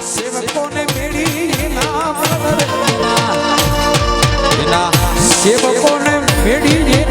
સેવકોને મેળી ના સેવકોને મેળી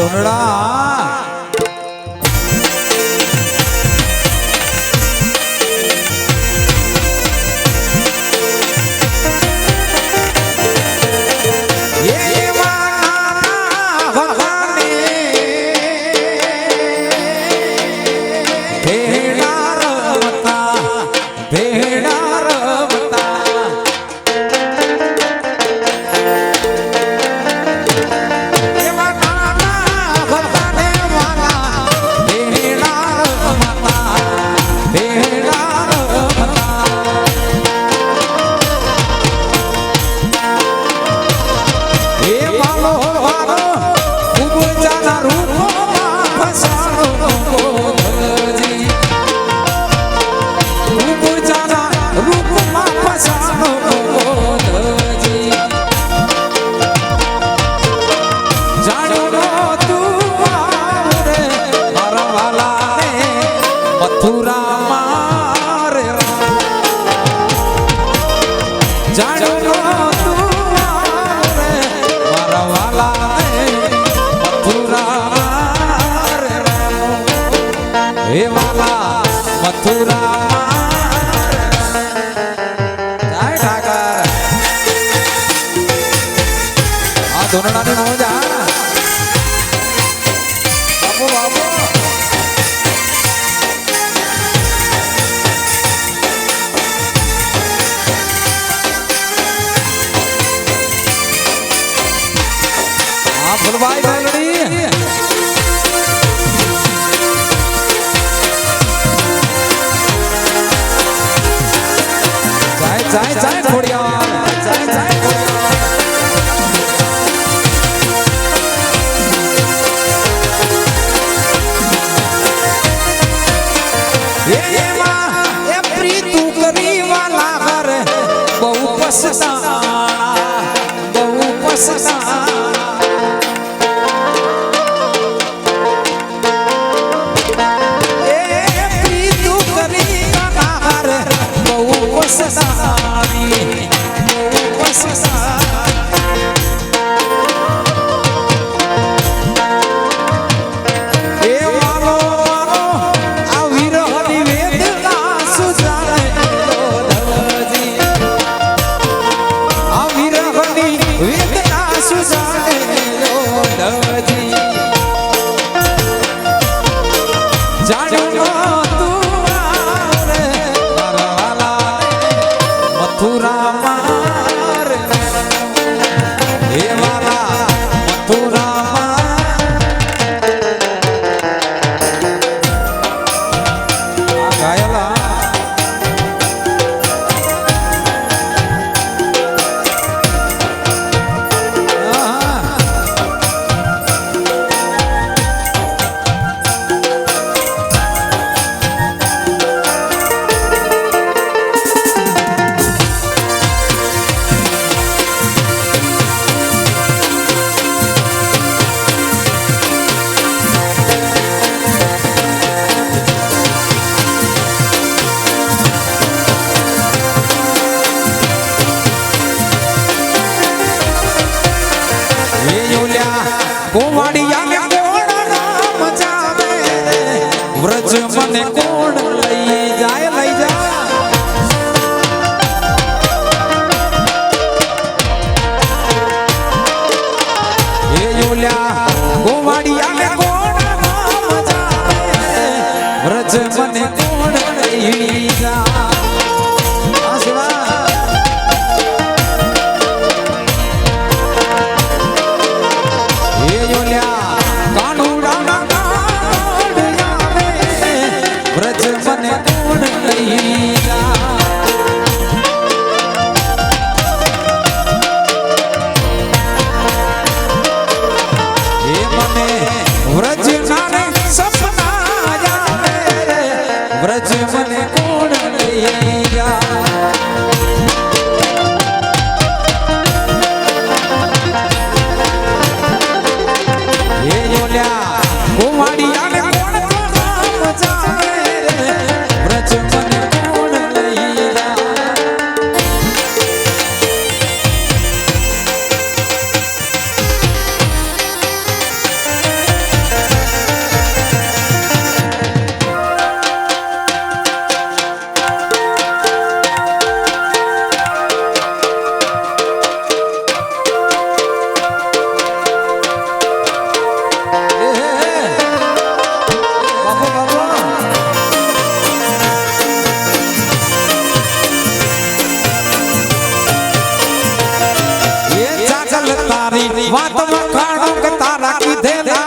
ડોનડા ભેડા રમતા ભેડા હે વાલા મથુરા. ધોરણાની મોજા બાપુ બાપુ. આ ભૂલભાઈ ગયા કોવાડિયા ને કોણ નામ વ્રજ મને મને કોણ લઈ તારી વાત વખાણો કે તારા કીધેલા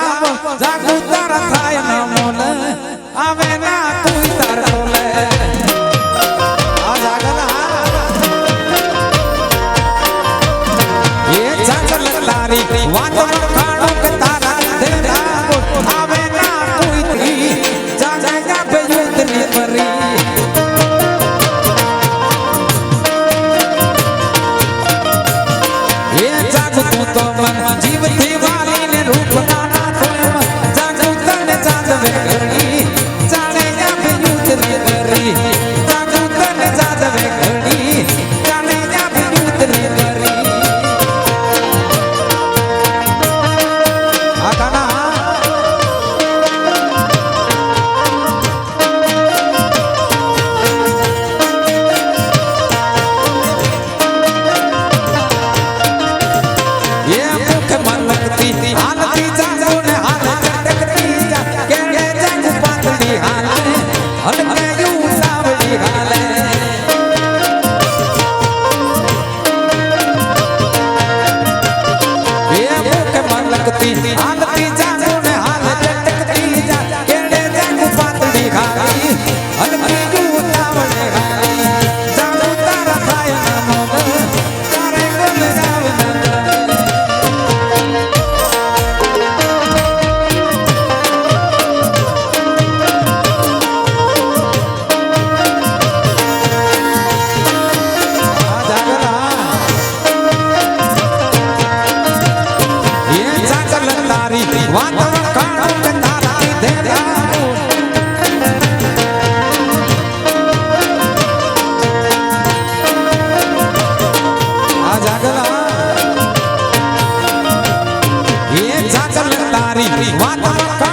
মাথা